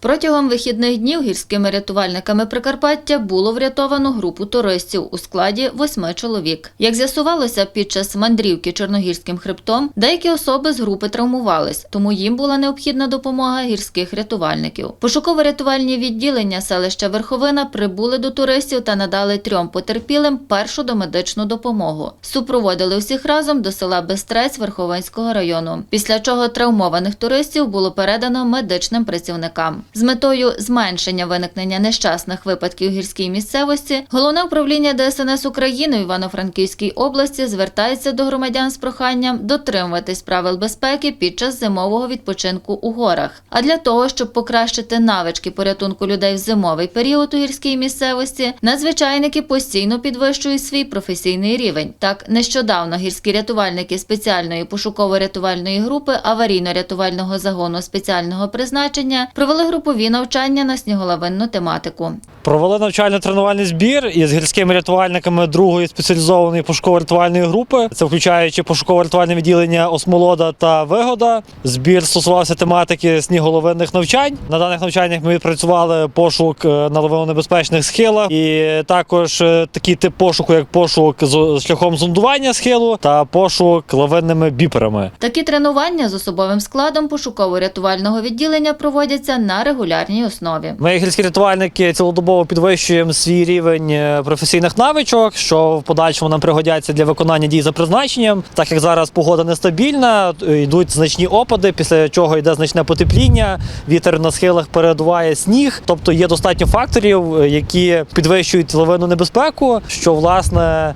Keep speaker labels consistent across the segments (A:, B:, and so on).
A: Протягом вихідних днів гірськими рятувальниками Прикарпаття було врятовано групу туристів у складі восьми чоловік. Як з'ясувалося, під час мандрівки Чорногірським хребтом деякі особи з групи травмувались, тому їм була необхідна допомога гірських рятувальників. Пошуково-рятувальні відділення селища Верховина прибули до туристів та надали трьом потерпілим першу домедичну допомогу. Супроводили всіх разом до села Бестрець Верховинського району. Після чого травмованих туристів було передано медичним працівникам. З метою зменшення виникнення нещасних випадків в гірській місцевості головне управління ДСНС України в Івано-Франківській області звертається до громадян з проханням дотримуватись правил безпеки під час зимового відпочинку у горах. А для того, щоб покращити навички порятунку людей в зимовий період у гірській місцевості, надзвичайники постійно підвищують свій професійний рівень. Так, нещодавно гірські рятувальники спеціальної пошуково-рятувальної групи аварійно-рятувального загону спеціального призначення провели групові навчання на сніголовинну тематику.
B: Провели навчально-тренувальний збір із гірськими рятувальниками другої спеціалізованої пошуково-рятувальної групи. Це включаючи пошуково-рятувальне відділення Осмолода та Вигода. Збір стосувався тематики сніголовинних навчань. На даних навчаннях ми відпрацювали пошук е, на лавинонебезпечних схилах, і також е, такий тип пошуку, як пошук з шляхом зондування схилу та пошук лавинними біперами.
A: Такі тренування з особовим складом пошуково-рятувального відділення проводяться на регулярній основі.
B: Ми, гірські рятувальники, цілодобово підвищуємо свій рівень е, професійних навичок, що в подальшому нам пригодяться для виконання дій за призначенням. Так як зараз погода нестабільна, е, йдуть значні опади, після чого йде значне потепління, вітер на схилах передуває сніг. Тобто є достатньо факторів, е, які підвищують лавину небезпеку, що власне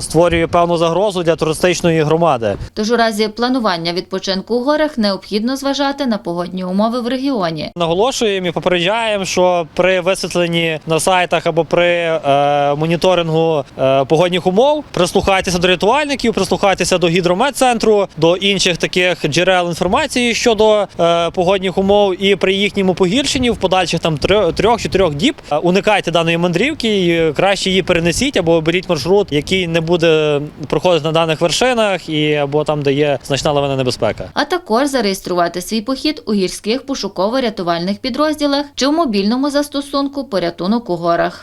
B: створює певну загрозу для туристичної громади.
A: Тож у разі планування відпочинку у горах необхідно зважати на погодні умови в регіоні.
B: Наголошуємо і попереджаємо, що при висвітленні на сайтах або при е, моніторингу е, погодних умов прислухайтеся до рятувальників, прислухайтеся до гідрометцентру, до інших таких джерел інформації щодо е, погодних умов, і при їхньому погіршенні в подальших там трьох- трьох-чотирьох діб е, уникайте даної мандрівки і краще її перенесіть або оберіть маршрут, який не буде проходити на даних вершинах, і або там, де є значна лавина небезпека.
A: А також зареєструвати свій похід у гірських пошуково-рятувальних підрозділах чи в мобільному застосунку порятунок у горах.